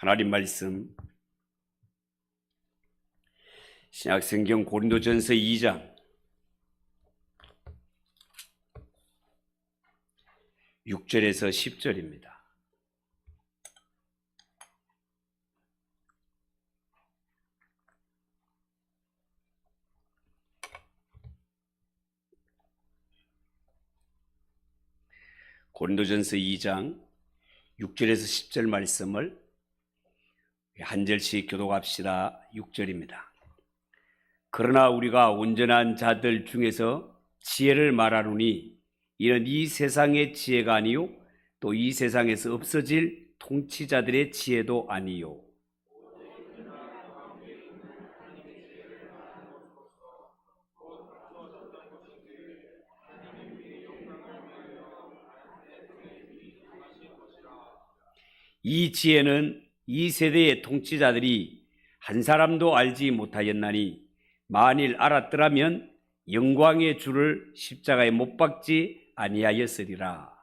하나님 말씀 신약 성경 고린도전서 2장 6절에서 10절입니다. 고린도전서 2장 6절에서 10절 말씀을 한 절씩 교독합시다. 6절입니다. 그러나 우리가 온전한 자들 중에서 지혜를 말하노니 이는 이 세상의 지혜가 아니요 또 이 세상에서 없어질 통치자들의 지혜도 아니요 이 지혜는 이 세대의 통치자들이 한 사람도 알지 못하였나니 만일 알았더라면 영광의 주를 십자가에 못 박지 아니하였으리라.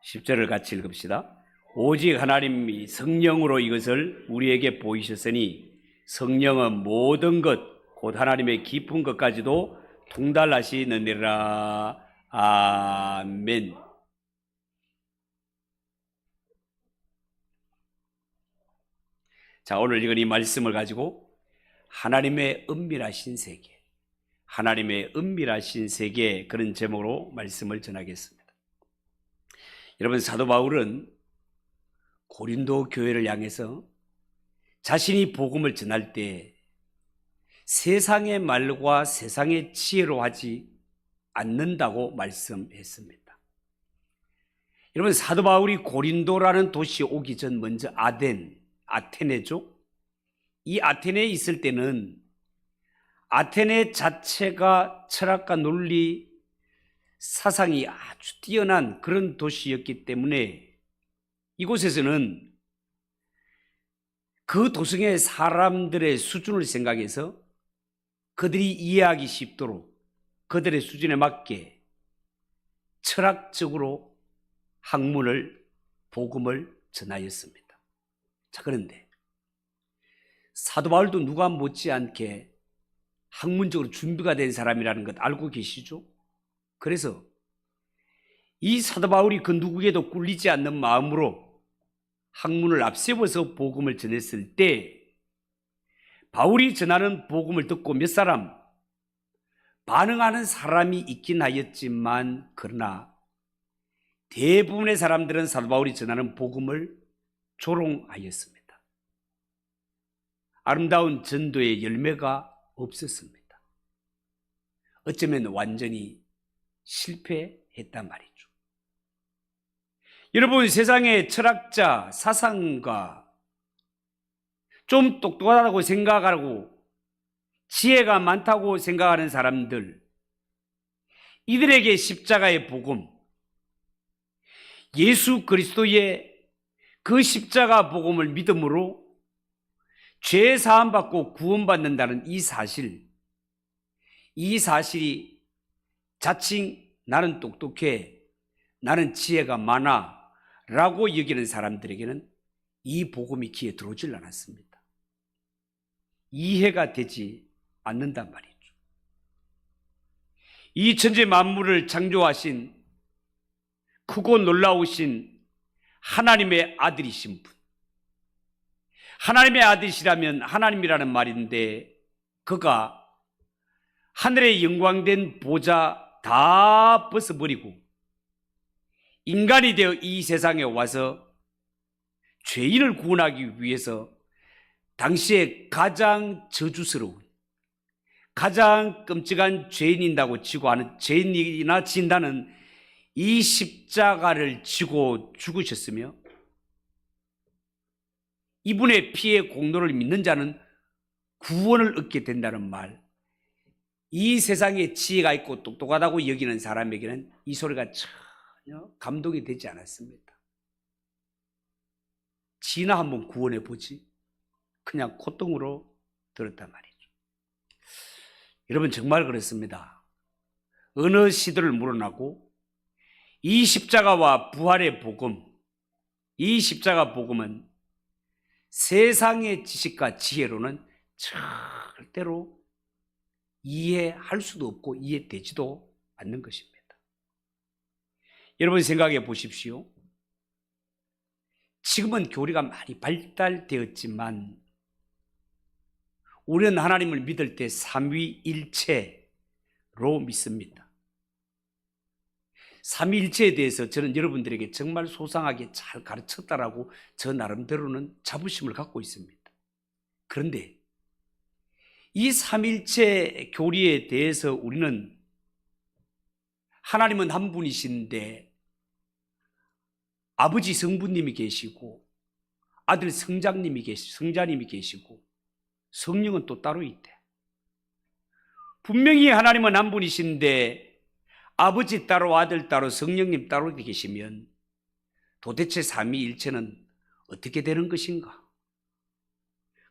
십절을 같이 읽읍시다. 오직 하나님이 성령으로 이것을 우리에게 보이셨으니 성령은 모든 것, 곧 하나님의 깊은 것까지도 통달하시느니라. 아멘. 자, 오늘 읽은 이 말씀을 가지고 하나님의 은밀하신 세계, 하나님의 은밀하신 세계 그런 제목으로 말씀을 전하겠습니다. 여러분, 사도 바울은 고린도 교회를 향해서 자신이 복음을 전할 때 세상의 말과 세상의 지혜로 하지 않는다고 말씀했습니다. 여러분 사도 바울이 고린도라는 도시에 오기 전 먼저 아덴, 아테네죠. 이 아테네에 있을 때는 아테네 자체가 철학과 논리 사상이 아주 뛰어난 그런 도시였기 때문에 이곳에서는 그 도성의 사람들의 수준을 생각해서 그들이 이해하기 쉽도록 그들의 수준에 맞게 철학적으로 학문을 복음을 전하였습니다. 자 그런데 사도 바울도 누가 못지않게 학문적으로 준비가 된 사람이라는 것 알고 계시죠? 그래서 이 사도 바울이 그 누구에도 꿀리지 않는 마음으로 학문을 앞세워서 복음을 전했을 때 바울이 전하는 복음을 듣고 몇 사람 반응하는 사람이 있긴 하였지만 그러나 대부분의 사람들은 사도 바울이 전하는 복음을 조롱하였습니다. 아름다운 전도의 열매가 없었습니다. 어쩌면 완전히 실패했단 말이죠. 여러분 세상의 철학자, 사상가 좀 똑똑하다고 생각하고 지혜가 많다고 생각하는 사람들 이들에게 십자가의 복음 예수 그리스도의 그 십자가 복음을 믿음으로 죄 사함 받고 구원받는다는 이 사실 이 사실이 자칭 나는 똑똑해 나는 지혜가 많아 라고 여기는 사람들에게는 이 복음이 귀에 들어오질 않았습니다. 이해가 되지 않는단 말이죠. 이 천재 만물을 창조하신 크고 놀라우신 하나님의 아들이신 분. 하나님의 아들이시라면 하나님이라는 말인데 그가 하늘의 영광된 보좌 다 벗어버리고 인간이 되어 이 세상에 와서 죄인을 구원하기 위해서 당시에 가장 저주스러운 가장 끔찍한 죄인이라고 지고 하는 죄인이나 진다는 이 십자가를 지고 죽으셨으며 이분의 피의 공로를 믿는 자는 구원을 얻게 된다는 말. 이 세상에 지혜가 있고 똑똑하다고 여기는 사람에게는 이 소리가 전혀 감동이 되지 않았습니다. 지나 한번 구원해 보지. 그냥 콧등으로 들었단 말이죠. 여러분 정말 그렇습니다. 어느 시대를 물어나고 이 십자가와 부활의 복음, 이 십자가 복음은 세상의 지식과 지혜로는 절대로 이해할 수도 없고 이해되지도 않는 것입니다. 여러분 생각해 보십시오. 지금은 교리가 많이 발달되었지만 우리는 하나님을 믿을 때 삼위일체로 믿습니다. 삼위일체에 대해서 저는 여러분들에게 정말 소상하게 잘 가르쳤다라고 저 나름대로는 자부심을 갖고 있습니다. 그런데 이 삼일체 교리에 대해서 우리는 하나님은 한 분이신데 아버지 성부님이 계시고 아들 성장님이 계시 성자님이 계시고 성령은 또 따로 있대. 분명히 하나님은 한 분이신데 아버지 따로 아들 따로 성령님 따로 계시면 도대체 삼위일체는 어떻게 되는 것인가?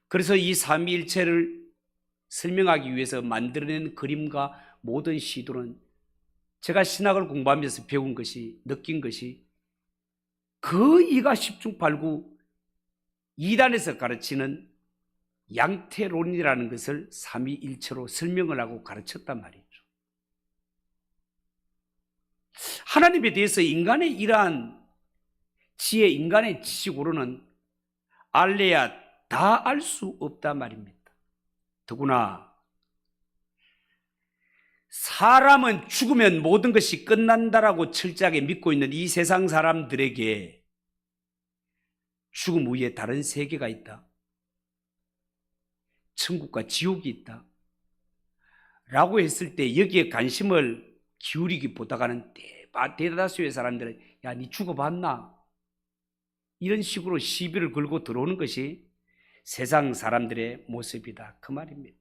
그래서 이 삼위일체를 설명하기 위해서 만들어낸 그림과 모든 시도는 제가 신학을 공부하면서 배운 것이 느낀 것이 그 이가 십중팔구 이단에서 가르치는 양태론이라는 것을 삼위일체로 설명을 하고 가르쳤단 말이죠. 하나님에 대해서 인간의 이러한 지혜, 인간의 지식으로는 알래야 다 알 수 없단 말입니다. 더구나 사람은 죽으면 모든 것이 끝난다라고 철저하게 믿고 있는 이 세상 사람들에게 죽음 후에 다른 세계가 있다. 천국과 지옥이 있다. 라고 했을 때 여기에 관심을 기울이기보다가는 대다수의 사람들은 야, 니 죽어봤나? 이런 식으로 시비를 걸고 들어오는 것이 세상 사람들의 모습이다. 그 말입니다.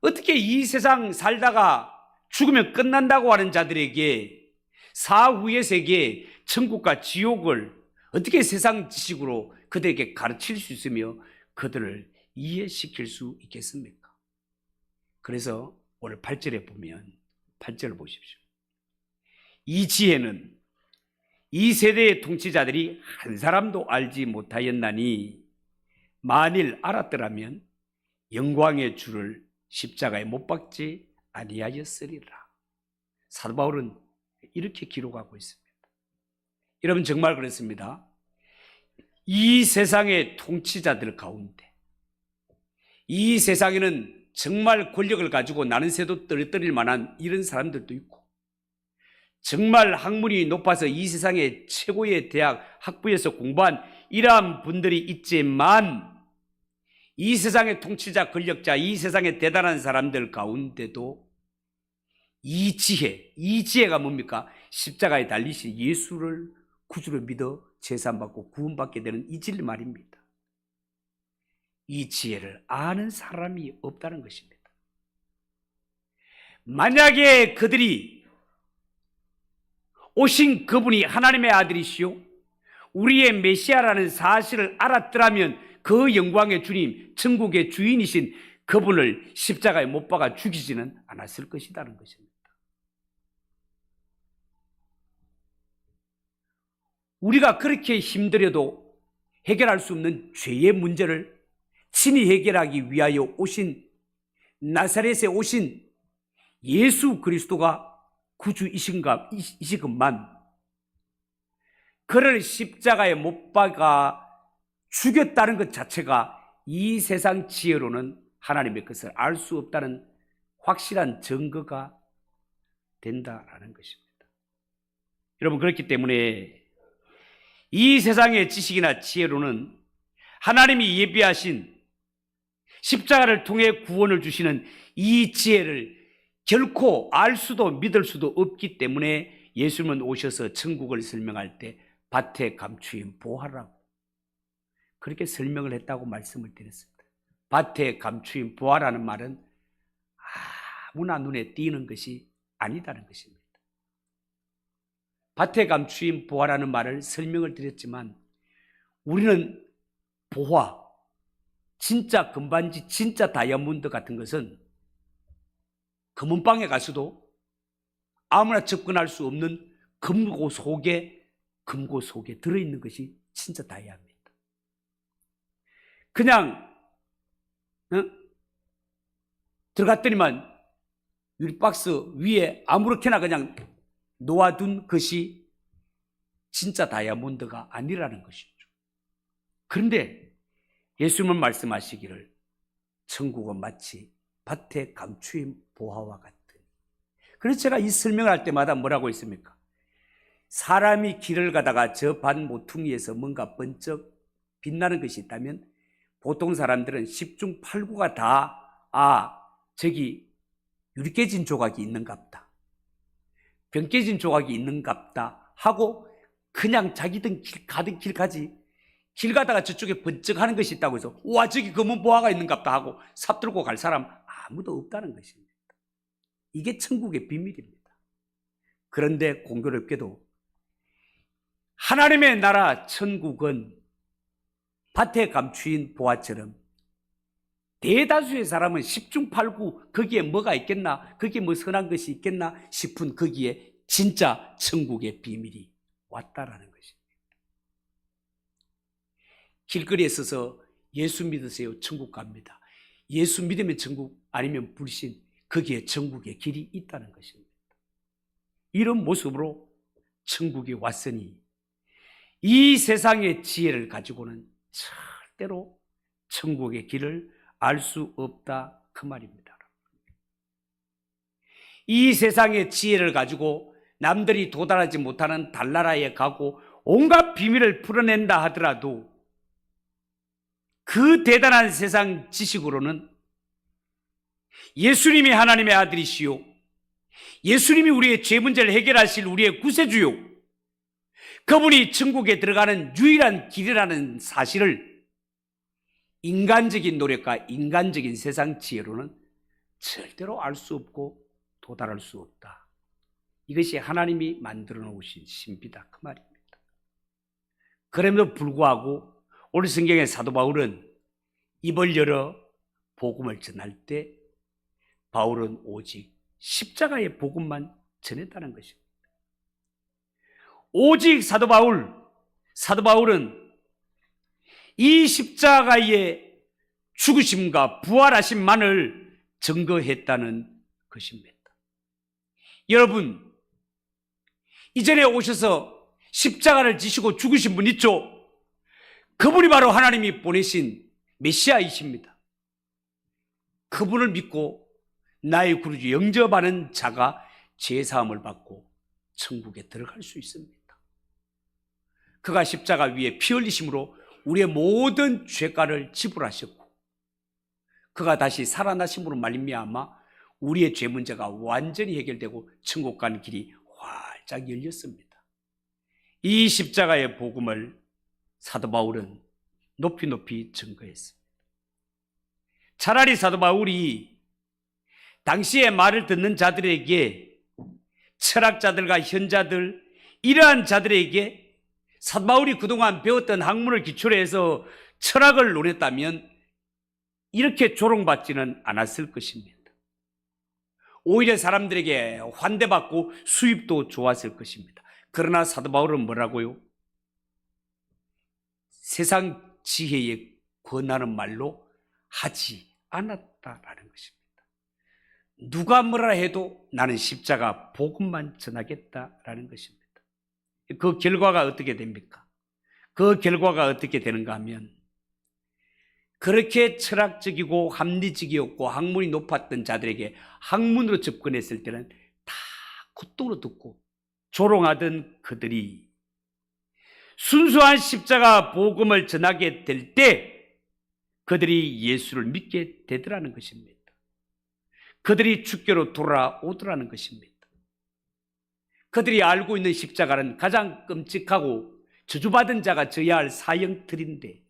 어떻게 이 세상 살다가 죽으면 끝난다고 하는 자들에게 사후의 세계, 천국과 지옥을 어떻게 세상 지식으로 그들에게 가르칠 수 있으며 그들을 이해시킬 수 있겠습니까? 그래서 오늘 8절에 보면 8절을 보십시오. 이 지혜는 이 세대의 통치자들이 한 사람도 알지 못하였나니 만일 알았더라면 영광의 주를 십자가에 못 박지 아니하였으리라. 사도 바울은 이렇게 기록하고 있습니다. 여러분 정말 그렇습니다. 이 세상의 통치자들 가운데 이 세상에는 정말 권력을 가지고 나는 새도 떨어뜨릴 만한 이런 사람들도 있고 정말 학문이 높아서 이 세상의 최고의 대학 학부에서 공부한 이러한 분들이 있지만 이 세상의 통치자 권력자 이 세상의 대단한 사람들 가운데도 이 지혜 이 지혜가 뭡니까 십자가에 달리신 예수를 구주로 믿어 제산받고 구원받게 되는 이 진리 말입니다. 이 지혜를 아는 사람이 없다는 것입니다. 만약에 그들이 오신 그분이 하나님의 아들이시오 우리의 메시아라는 사실을 알았더라면 그 영광의 주님, 천국의 주인이신 그분을 십자가에 못 박아 죽이지는 않았을 것이다는 것입니다. 우리가 그렇게 힘들어도 해결할 수 없는 죄의 문제를 친히 해결하기 위하여 오신 나사렛에 오신 예수 그리스도가 구주이신가 이시건만 그를 십자가에 못 박아 죽였다는 것 자체가 이 세상 지혜로는 하나님의 것을 알 수 없다는 확실한 증거가 된다라는 것입니다. 여러분 그렇기 때문에 이 세상의 지식이나 지혜로는 하나님이 예비하신 십자가를 통해 구원을 주시는 이 지혜를 결코 알 수도 믿을 수도 없기 때문에 예수님은 오셔서 천국을 설명할 때 밭에 감추인 보화라고 그렇게 설명을 했다고 말씀을 드렸습니다. 밭에 감추인 보화라는 말은 아무나 눈에 띄는 것이 아니다는 것입니다. 밭에 감추인 보화라는 말을 설명을 드렸지만 우리는 보화, 진짜 금반지, 진짜 다이아몬드 같은 것은 금은방에 가서도 아무나 접근할 수 없는 금고 속에 금고 속에 들어있는 것이 진짜 다이아입니다. 그냥 어? 들어갔더니만 유리박스 위에 아무렇게나 그냥 놓아둔 것이 진짜 다이아몬드가 아니라는 것이죠. 그런데 예수님은 말씀하시기를 천국은 마치 밭에 감추인 보화와 같으니. 그래서 제가 이 설명을 할 때마다 뭐라고 했습니까? 사람이 길을 가다가 저 밭 모퉁이에서 뭔가 번쩍 빛나는 것이 있다면 보통 사람들은 10중 8구가 다, 아, 저기 유리 깨진 조각이 있는갑다. 병 깨진 조각이 있는갑다. 하고 그냥 자기든 길, 가든 길 가지. 길 가다가 저쪽에 번쩍 하는 것이 있다고 해서, 와, 저기 검은 보화가 있는갑다 하고 삽 들고 갈 사람 아무도 없다는 것입니다. 이게 천국의 비밀입니다. 그런데 공교롭게도 하나님의 나라 천국은 밭에 감추인 보화처럼 대다수의 사람은 10중 8구 거기에 뭐가 있겠나 거기에 뭐 선한 것이 있겠나 싶은 거기에 진짜 천국의 비밀이 왔다라는 것입니다. 길거리에 서서 예수 믿으세요 천국 갑니다. 예수 믿으면 천국 아니면 불신 거기에 천국의 길이 있다는 것입니다. 이런 모습으로 천국이 왔으니 이 세상의 지혜를 가지고는 절대로 천국의 길을 알 수 없다 그 말입니다. 이 세상의 지혜를 가지고 남들이 도달하지 못하는 달나라에 가고 온갖 비밀을 풀어낸다 하더라도 그 대단한 세상 지식으로는 예수님이 하나님의 아들이시요. 예수님이 우리의 죄 문제를 해결하실 우리의 구세주요. 그분이 천국에 들어가는 유일한 길이라는 사실을 인간적인 노력과 인간적인 세상 지혜로는 절대로 알 수 없고 도달할 수 없다. 이것이 하나님이 만들어 놓으신 신비다. 그 말입니다. 그럼에도 불구하고 오늘 성경의 사도 바울은 입을 열어 복음을 전할 때 바울은 오직 십자가의 복음만 전했다는 것입니다. 오직 사도 바울, 사도 바울은 이 십자가의 죽으심과 부활하심만을 증거했다는 것입니다. 여러분, 이전에 오셔서 십자가를 지시고 죽으신 분 있죠? 그분이 바로 하나님이 보내신 메시아이십니다. 그분을 믿고 나의 구주주 영접하는 자가 죄사함을 받고 천국에 들어갈 수 있습니다. 그가 십자가 위에 피 흘리심으로 우리의 모든 죄가를 지불하셨고 그가 다시 살아나심으로 말미암아 우리의 죄 문제가 완전히 해결되고 천국 가는 길이 활짝 열렸습니다. 이 십자가의 복음을 사도 바울은 높이 높이 증거했습니다. 차라리 사도 바울이 당시의 말을 듣는 자들에게 철학자들과 현자들 이러한 자들에게 바울이 그동안 배웠던 학문을 기초로 해서 철학을 논했다면 이렇게 조롱받지는 않았을 것입니다. 오히려 사람들에게 환대받고 수입도 좋았을 것입니다. 그러나 사도 바울은 뭐라고요? 세상 지혜에 권하는 말로 하지 않았다라는 것입니다. 누가 뭐라 해도 나는 십자가 복음만 전하겠다라는 것입니다. 그 결과가 어떻게 됩니까? 그 결과가 어떻게 되는가 하면 그렇게 철학적이고 합리적이었고 학문이 높았던 자들에게 학문으로 접근했을 때는 다 콧등으로 듣고 조롱하던 그들이 순수한 십자가 복음을 전하게 될 때 그들이 예수를 믿게 되더라는 것입니다. 그들이 주께로 돌아오더라는 것입니다. 그들이 알고 있는 십자가는 가장 끔찍하고 저주받은 자가 져야 할 사형틀인데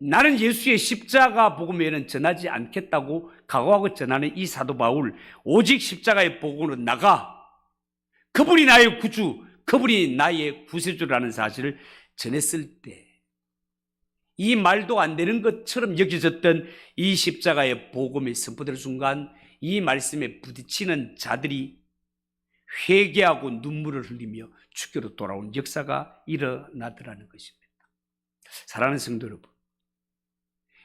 나는 예수의 십자가 복음 외에는 전하지 않겠다고 각오하고 전하는 이 사도 바울 오직 십자가의 복음으로 나가 그분이 나의 구주 그분이 나의 구세주라는 사실을 전했을 때 이 말도 안 되는 것처럼 여겨졌던 이 십자가의 복음이 선포될 순간 이 말씀에 부딪히는 자들이 회개하고 눈물을 흘리며 주께로 돌아온 역사가 일어나더라는 것입니다. 사랑하는 성도 여러분,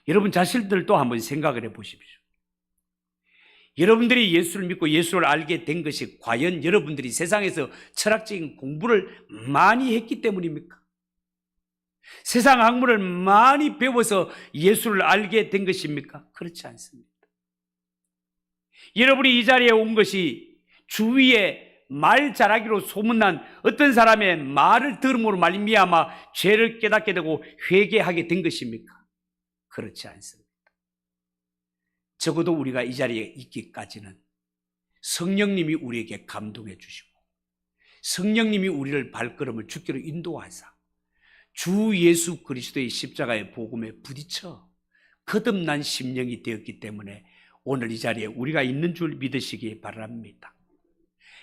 여러분 자신들도 한번 생각을 해 보십시오. 여러분들이 예수를 믿고 예수를 알게 된 것이 과연 여러분들이 세상에서 철학적인 공부를 많이 했기 때문입니까? 세상 학문을 많이 배워서 예수를 알게 된 것입니까? 그렇지 않습니다. 여러분이 이 자리에 온 것이 주위에 말 잘하기로 소문난 어떤 사람의 말을 들음으로 말미암아 죄를 깨닫게 되고 회개하게 된 것입니까? 그렇지 않습니다. 적어도 우리가 이 자리에 있기까지는 성령님이 우리에게 감동해 주시고 성령님이 우리를 발걸음을 주께로 인도하사 주 예수 그리스도의 십자가의 복음에 부딪혀 거듭난 심령이 되었기 때문에 오늘 이 자리에 우리가 있는 줄 믿으시기 바랍니다.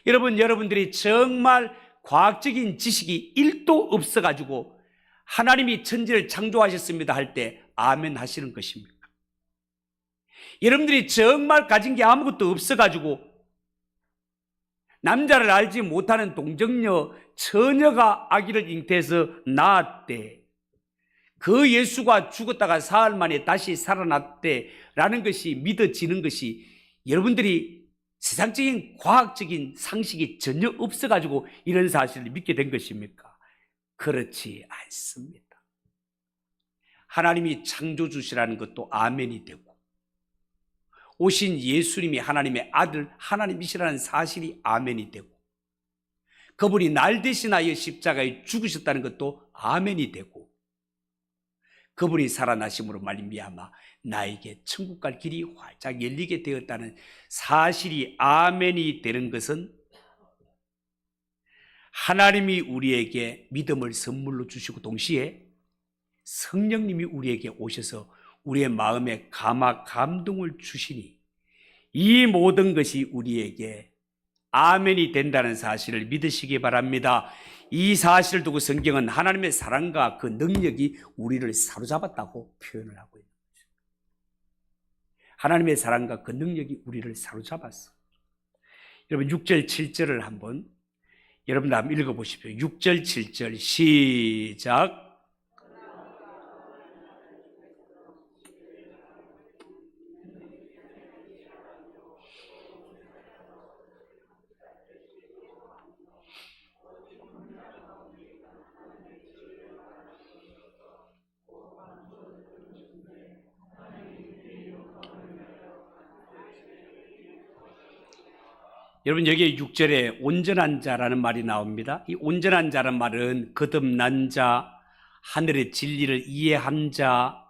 여러분, 여러분들이 정말 과학적인 지식이 1도 없어가지고 하나님이 천지를 창조하셨습니다 할 때 아멘 하시는 것입니까? 여러분들이 정말 가진 게 아무것도 없어가지고 남자를 알지 못하는 동정녀 처녀가 아기를 잉태해서 낳았대. 그 예수가 죽었다가 사흘 만에 다시 살아났대라는 것이 믿어지는 것이 여러분들이 세상적인 과학적인 상식이 전혀 없어가지고 이런 사실을 믿게 된 것입니까? 그렇지 않습니다. 하나님이 창조주시라는 것도 아멘이 되고 오신 예수님이 하나님의 아들 하나님이시라는 사실이 아멘이 되고 그분이 날 대신하여 십자가에 죽으셨다는 것도 아멘이 되고 그분이 살아나심으로 말미암아 나에게 천국 갈 길이 활짝 열리게 되었다는 사실이 아멘이 되는 것은 하나님이 우리에게 믿음을 선물로 주시고 동시에 성령님이 우리에게 오셔서 우리의 마음에 감화 감동을 주시니 이 모든 것이 우리에게 아멘이 된다는 사실을 믿으시기 바랍니다. 이 사실을 두고 성경은 하나님의 사랑과 그 능력이 우리를 사로잡았다고 표현을 하고 있는 거죠. 하나님의 사랑과 그 능력이 우리를 사로잡았어. 여러분 6절 7절을 한번 여러분 한번 읽어 보십시오. 6절 7절 시작. 여러분 여기에 6절에 온전한 자라는 말이 나옵니다. 이 온전한 자란 말은 거듭난 자, 하늘의 진리를 이해한 자,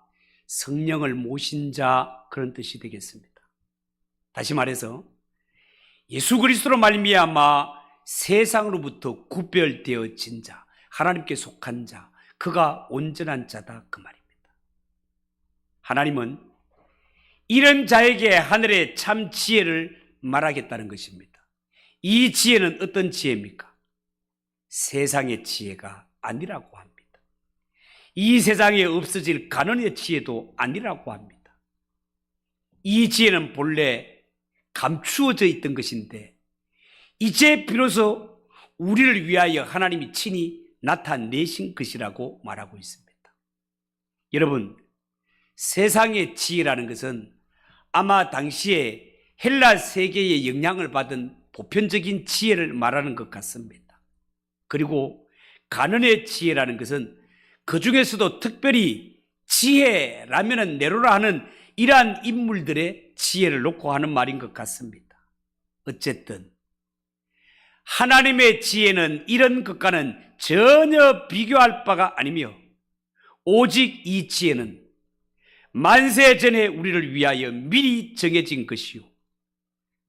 성령을 모신 자 그런 뜻이 되겠습니다. 다시 말해서 예수 그리스도로 말미암아 세상으로부터 구별되어진 자, 하나님께 속한 자, 그가 온전한 자다 그 말입니다. 하나님은 이런 자에게 하늘의 참 지혜를 말하겠다는 것입니다. 이 지혜는 어떤 지혜입니까? 세상의 지혜가 아니라고 합니다. 이 세상에 없어질 가난의 지혜도 아니라고 합니다. 이 지혜는 본래 감추어져 있던 것인데 이제 비로소 우리를 위하여 하나님이 친히 나타내신 것이라고 말하고 있습니다. 여러분, 세상의 지혜라는 것은 아마 당시에 헬라 세계의 영향을 받은 보편적인 지혜를 말하는 것 같습니다. 그리고 가난의 지혜라는 것은 그 중에서도 특별히 지혜라면 내로라 하는 이러한 인물들의 지혜를 놓고 하는 말인 것 같습니다. 어쨌든 하나님의 지혜는 이런 것과는 전혀 비교할 바가 아니며 오직 이 지혜는 만세 전에 우리를 위하여 미리 정해진 것이요.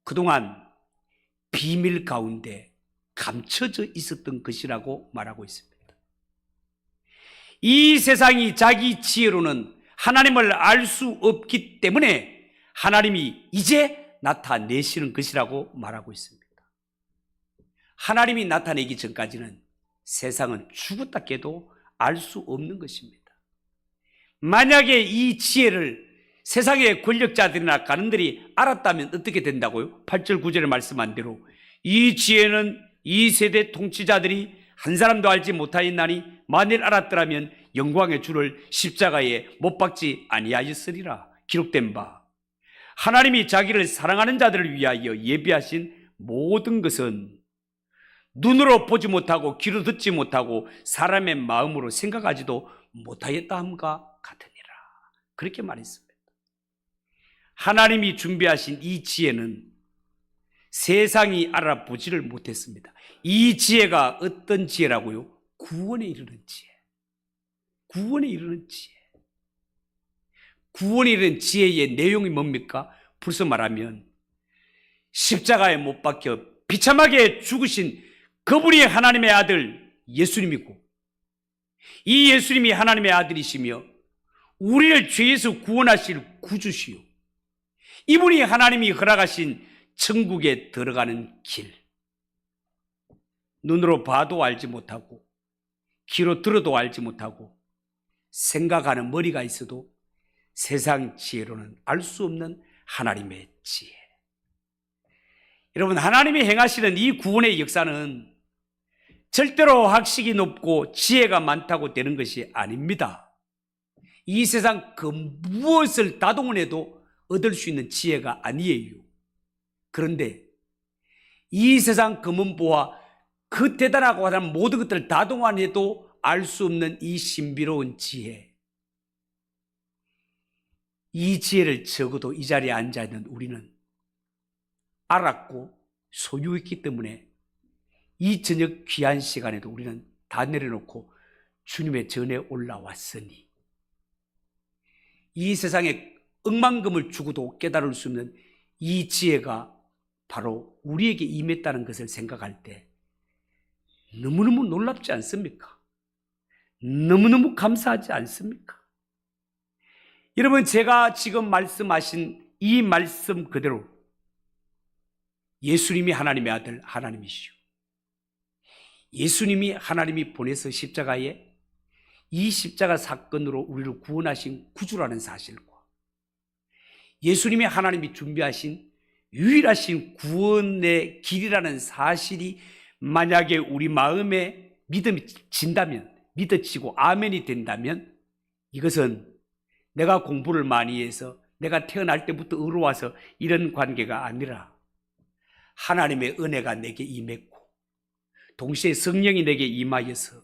그동안 비밀 가운데 감춰져 있었던 것이라고 말하고 있습니다. 이 세상이 자기 지혜로는 하나님을 알 수 없기 때문에 하나님이 이제 나타내시는 것이라고 말하고 있습니다. 하나님이 나타내기 전까지는 세상은 죽었다 깨도 알 수 없는 것입니다. 만약에 이 지혜를 세상의 권력자들이나 가는들이 알았다면 어떻게 된다고요? 8절 9절에 말씀한 대로 이 지혜는 이 세대 통치자들이 한 사람도 알지 못하였나니 만일 알았더라면 영광의 주를 십자가에 못 박지 아니하였으리라 기록된 바 하나님이 자기를 사랑하는 자들을 위하여 예비하신 모든 것은 눈으로 보지 못하고 귀로 듣지 못하고 사람의 마음으로 생각하지도 못하였다 함과 같으니라. 그렇게 말했습니다. 하나님이 준비하신 이 지혜는 세상이 알아보지를 못했습니다. 이 지혜가 어떤 지혜라고요? 구원에 이르는 지혜. 구원에 이르는 지혜. 구원에 이르는 지혜의 내용이 뭡니까? 벌써 말하면 십자가에 못 박혀 비참하게 죽으신 그분이 하나님의 아들 예수님이고 이 예수님이 하나님의 아들이시며 우리를 죄에서 구원하실 구주시요 이분이 하나님이 허락하신 천국에 들어가는 길 눈으로 봐도 알지 못하고 귀로 들어도 알지 못하고 생각하는 머리가 있어도 세상 지혜로는 알 수 없는 하나님의 지혜 여러분 하나님이 행하시는 이 구원의 역사는 절대로 학식이 높고 지혜가 많다고 되는 것이 아닙니다. 이 세상 그 무엇을 다동원해도 얻을 수 있는 지혜가 아니에요. 그런데 이 세상 금은보와 그 대단하고 하는 모든 것들을 다동원해도 알 수 없는 이 신비로운 지혜. 이 지혜를 적어도 이 자리에 앉아 있는 우리는 알았고 소유했기 때문에 이 저녁 귀한 시간에도 우리는 다 내려놓고 주님의 전에 올라왔으니 이 세상에 억만금을 주고도 깨달을 수 없는 이 지혜가 바로 우리에게 임했다는 것을 생각할 때 너무너무 놀랍지 않습니까? 너무너무 감사하지 않습니까? 여러분, 제가 지금 말씀하신 이 말씀 그대로 예수님이 하나님의 아들, 하나님이시오. 예수님이 하나님이 보내서 십자가에 이 십자가 사건으로 우리를 구원하신 구주라는 사실과 예수님이 하나님이 준비하신 유일하신 구원의 길이라는 사실이 만약에 우리 마음에 믿음이 진다면, 믿어지고 아멘이 된다면 이것은 내가 공부를 많이 해서 내가 태어날 때부터 의로와서 이런 관계가 아니라 하나님의 은혜가 내게 임했고 동시에 성령이 내게 임하여서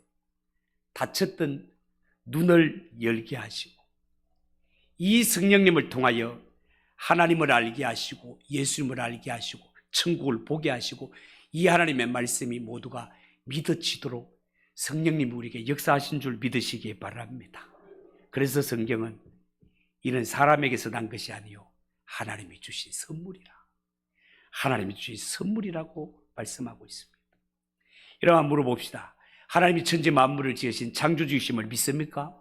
닫혔던 눈을 열게 하시고 이 성령님을 통하여 하나님을 알게 하시고 예수님을 알게 하시고 천국을 보게 하시고 이 하나님의 말씀이 모두가 믿어지도록 성령님 우리에게 역사하신 줄 믿으시기 바랍니다. 그래서 성경은 이는 사람에게서 난 것이 아니요 하나님이 주신 선물이라. 하나님이 주신 선물이라고 말씀하고 있습니다. 이러한 물어봅시다. 하나님이 천지 만물을 지으신 창조주이심을 믿습니까?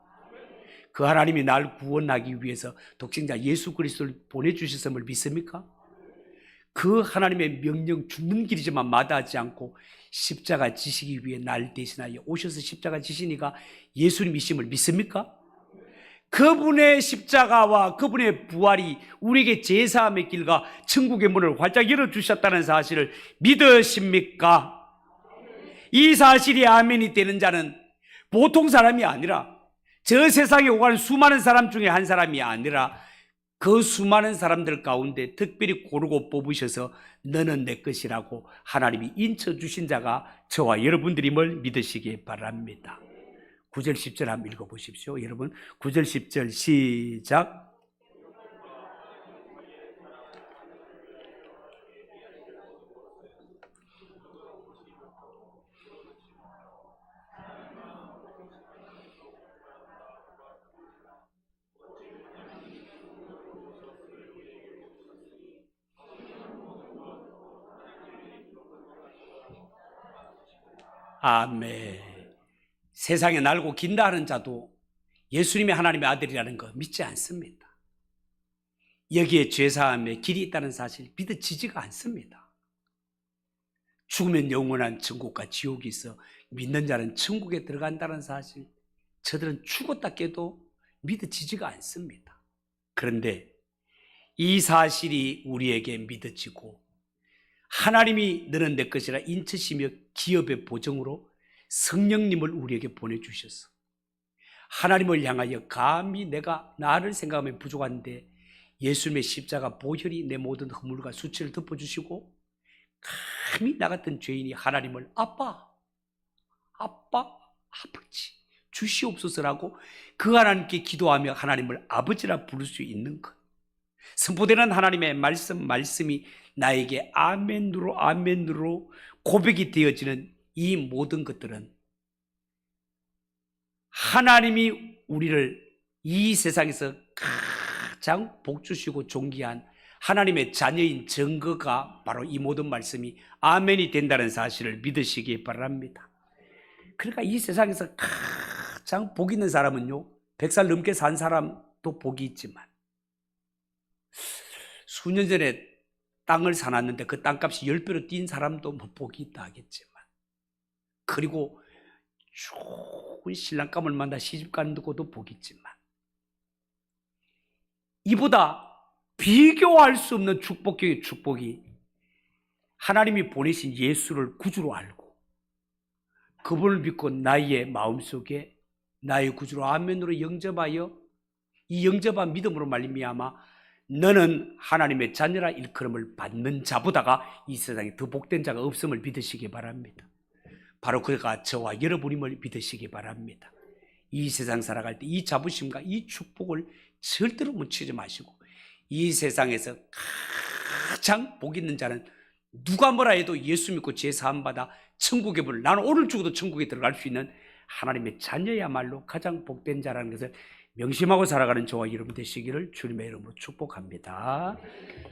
그 하나님이 날 구원하기 위해서 독생자 예수 그리스도를 보내주셨음을 믿습니까? 그 하나님의 명령 죽는 길이지만 마다하지 않고 십자가 지시기 위해 날 대신하여 오셔서 십자가 지시니까 예수님이심을 믿습니까? 그분의 십자가와 그분의 부활이 우리에게 제사함의 길과 천국의 문을 활짝 열어주셨다는 사실을 믿으십니까? 이 사실이 아멘이 되는 자는 보통 사람이 아니라 저 세상에 오가는 수많은 사람 중에 한 사람이 아니라 그 수많은 사람들 가운데 특별히 고르고 뽑으셔서 너는 내 것이라고 하나님이 인쳐 주신 자가 저와 여러분들임을 믿으시기 바랍니다. 9절 10절 한번 읽어 보십시오. 여러분 9절 10절 시작. 아멘. 세상에 날고 긴다 하는 자도 예수님이 하나님의 아들이라는 거 믿지 않습니다. 여기에 죄사함의 길이 있다는 사실 믿어지지가 않습니다. 죽으면 영원한 천국과 지옥이 있어 믿는 자는 천국에 들어간다는 사실 저들은 죽었다 깨도 믿어지지가 않습니다. 그런데 이 사실이 우리에게 믿어지고 하나님이 너는 내 것이라 인치시며 기업의 보정으로 성령님을 우리에게 보내주셔서 하나님을 향하여 감히 내가 나를 생각하면 부족한데 예수님의 십자가 보혈이 내 모든 허물과 수치를 덮어주시고 감히 나 같은 죄인이 하나님을 아빠, 아빠, 아버지 주시옵소서라고 그 하나님께 기도하며 하나님을 아버지라 부를 수 있는 것. 선포되는 하나님의 말씀, 말씀이 나에게 아멘으로 아멘으로 고백이 되어지는 이 모든 것들은 하나님이 우리를 이 세상에서 가장 복주시고 존귀한 하나님의 자녀인 증거가 바로 이 모든 말씀이 아멘이 된다는 사실을 믿으시기 바랍니다. 그러니까 이 세상에서 가장 복 있는 사람은요, 100살 넘게 산 사람도 복이 있지만, 수년 전에 땅을 사놨는데 그 땅값이 10배로 뛴 사람도 뭐 복이 있다 하겠지만, 그리고 좋은 신랑감을 만나 시집 가는 것도 있지만, 이보다 비교할 수 없는 축복의 축복이. 하나님이 보내신 예수를 구주로 알고 그분을 믿고 나의 마음속에 나의 구주로 아멘으로 영접하여 이 영접한 믿음으로 말미암아 너는 하나님의 자녀라 일컬음을 받는 자보다가 이 세상에 더 복된 자가 없음을 믿으시기 바랍니다. 바로 그가 저와 여러분임을 믿으시기 바랍니다. 이 세상 살아갈 때 이 자부심과 이 축복을 절대로 묻히지 마시고 이 세상에서 가장 복 있는 자는 누가 뭐라 해도 예수 믿고 죄 사함 받아 천국에 불 나는 오늘 죽어도 천국에 들어갈 수 있는 하나님의 자녀야말로 가장 복된 자라는 것을 명심하고 살아가는 저와 여러분 되시기를 주님의 이름으로 축복합니다.